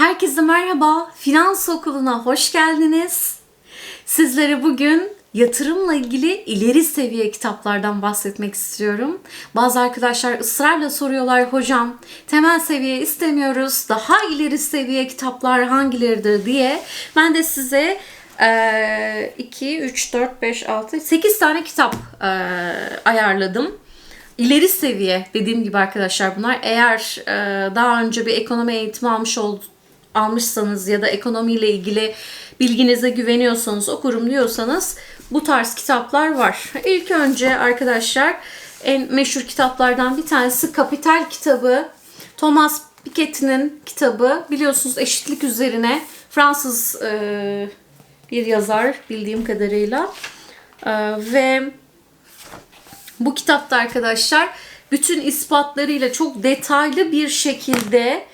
Herkese merhaba. Finans okuluna hoş geldiniz. Sizlere bugün yatırımla ilgili ileri seviye kitaplardan bahsetmek istiyorum. Bazı arkadaşlar ısrarla soruyorlar hocam temel seviye istemiyoruz. Daha ileri seviye kitaplar hangileridir diye. Ben de size 2, 3, 4, 5, 6, 8 tane kitap eee, ayarladım ileri seviye dediğim gibi arkadaşlar bunlar eğer e, daha önce bir ekonomi eğitimi almış ol, almışsanız ya da ekonomiyle ilgili bilginize güveniyorsanız okurum diyorsanız bu tarz kitaplar var. İlk önce arkadaşlar en meşhur kitaplardan bir tanesi Kapital kitabı. Thomas Piketty'nin kitabı biliyorsunuz eşitlik üzerine Fransız e, bir yazar bildiğim kadarıyla E, ve bu kitapta arkadaşlar bütün ispatlarıyla çok detaylı bir şekilde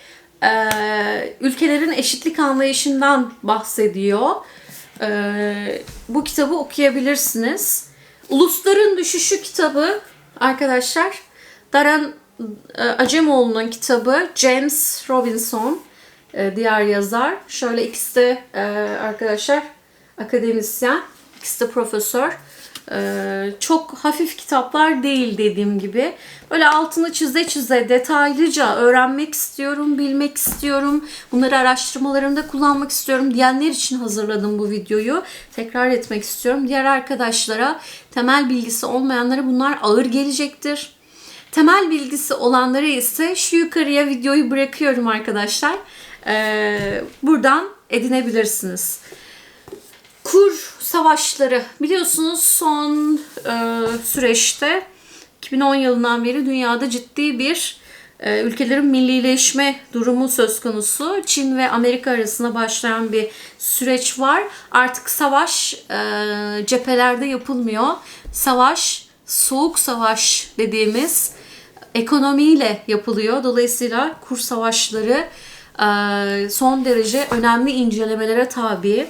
e, ülkelerin eşitlik anlayışından bahsediyor. E, bu kitabı okuyabilirsiniz. Ulusların Düşüşü kitabı arkadaşlar Daran e, Acemoğlu'nun kitabı James Robinson e, diğer yazar. Şöyle ikisi de e, arkadaşlar akademisyen, ikisi de profesör. Ee, çok hafif kitaplar değil dediğim gibi. Böyle altını çize çize detaylıca öğrenmek istiyorum, bilmek istiyorum. Bunları araştırmalarımda kullanmak istiyorum diyenler için hazırladım bu videoyu. Tekrar etmek istiyorum. Diğer arkadaşlara temel bilgisi olmayanlara bunlar ağır gelecektir. Temel bilgisi olanlara ise şu yukarıya videoyu bırakıyorum arkadaşlar. Ee, buradan edinebilirsiniz. Kur savaşları biliyorsunuz son e, süreçte 2010 yılından beri dünyada ciddi bir e, ülkelerin millileşme durumu söz konusu. Çin ve Amerika arasında başlayan bir süreç var. Artık savaş e, cephelerde yapılmıyor. Savaş, soğuk savaş dediğimiz ekonomiyle yapılıyor. Dolayısıyla kur savaşları e, son derece önemli incelemelere tabi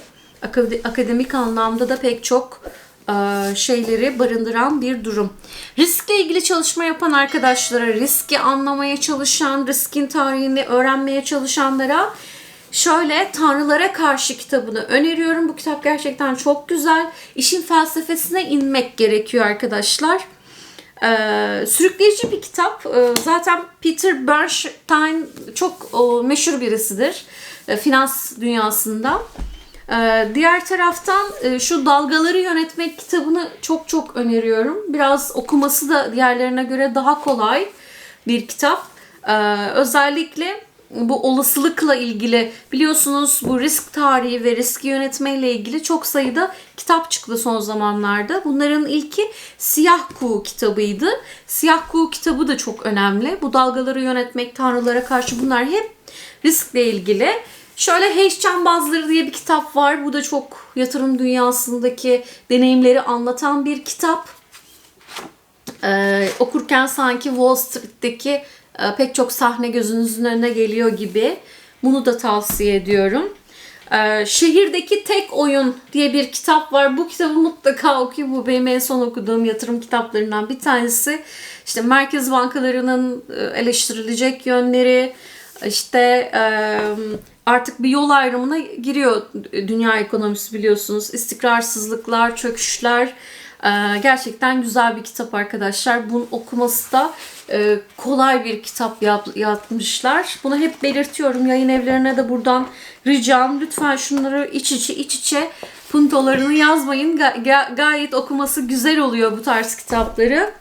akademik anlamda da pek çok e, şeyleri barındıran bir durum. Riskle ilgili çalışma yapan arkadaşlara, riski anlamaya çalışan, riskin tarihini öğrenmeye çalışanlara şöyle Tanrılara Karşı kitabını öneriyorum. Bu kitap gerçekten çok güzel. İşin felsefesine inmek gerekiyor arkadaşlar. Ee, sürükleyici bir kitap. Ee, zaten Peter Bernstein çok meşhur birisidir e, finans dünyasında. Ee, diğer taraftan e, şu dalgaları yönetmek kitabını çok çok öneriyorum. Biraz okuması da diğerlerine göre daha kolay bir kitap. Ee, özellikle bu olasılıkla ilgili biliyorsunuz bu risk tarihi ve riski yönetmeyle ilgili çok sayıda kitap çıktı son zamanlarda. Bunların ilki Siyah Kuğu kitabıydı. Siyah Kuğu kitabı da çok önemli. Bu dalgaları yönetmek, tanrılara karşı bunlar hep riskle ilgili. Şöyle Heş Çambazları diye bir kitap var. Bu da çok yatırım dünyasındaki deneyimleri anlatan bir kitap. Ee, okurken sanki Wall Street'teki e, pek çok sahne gözünüzün önüne geliyor gibi. Bunu da tavsiye ediyorum. Ee, Şehirdeki Tek Oyun diye bir kitap var. Bu kitabı mutlaka okuyun. Bu benim en son okuduğum yatırım kitaplarından bir tanesi. İşte merkez bankalarının e, eleştirilecek yönleri, işte artık bir yol ayrımına giriyor dünya ekonomisi biliyorsunuz. İstikrarsızlıklar, çöküşler gerçekten güzel bir kitap arkadaşlar. Bunun okuması da kolay bir kitap yapmışlar. Bunu hep belirtiyorum. Yayın evlerine de buradan ricam. Lütfen şunları iç içe iç içe puntolarını yazmayın. gayet okuması güzel oluyor bu tarz kitapları.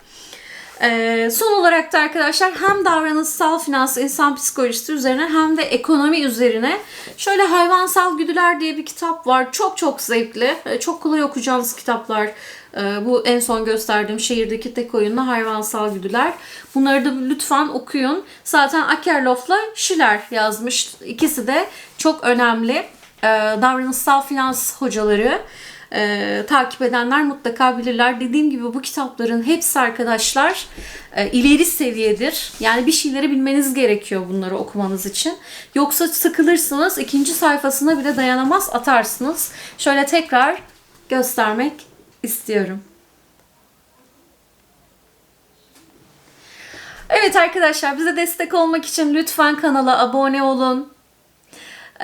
Ee, son olarak da arkadaşlar hem davranışsal finans, insan psikolojisi üzerine hem de ekonomi üzerine şöyle Hayvansal Güdüler diye bir kitap var. Çok çok zevkli, ee, çok kolay okuyacağınız kitaplar. Ee, bu en son gösterdiğim şehirdeki tek oyunla Hayvansal Güdüler. Bunları da lütfen okuyun. Zaten Akerlof'la Schiller yazmış. İkisi de çok önemli davranışsal finans hocaları e, takip edenler mutlaka bilirler. Dediğim gibi bu kitapların hepsi arkadaşlar e, ileri seviyedir. Yani bir şeyleri bilmeniz gerekiyor bunları okumanız için. Yoksa sıkılırsınız ikinci sayfasına bile dayanamaz atarsınız. Şöyle tekrar göstermek istiyorum. Evet arkadaşlar bize destek olmak için lütfen kanala abone olun.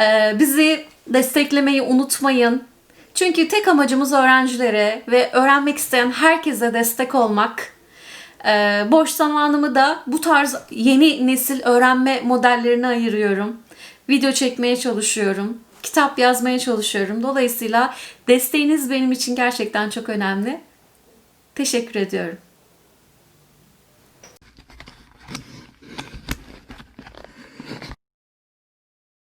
Ee, bizi desteklemeyi unutmayın. Çünkü tek amacımız öğrencilere ve öğrenmek isteyen herkese destek olmak. Ee, boş zamanımı da bu tarz yeni nesil öğrenme modellerine ayırıyorum. Video çekmeye çalışıyorum. Kitap yazmaya çalışıyorum. Dolayısıyla desteğiniz benim için gerçekten çok önemli. Teşekkür ediyorum.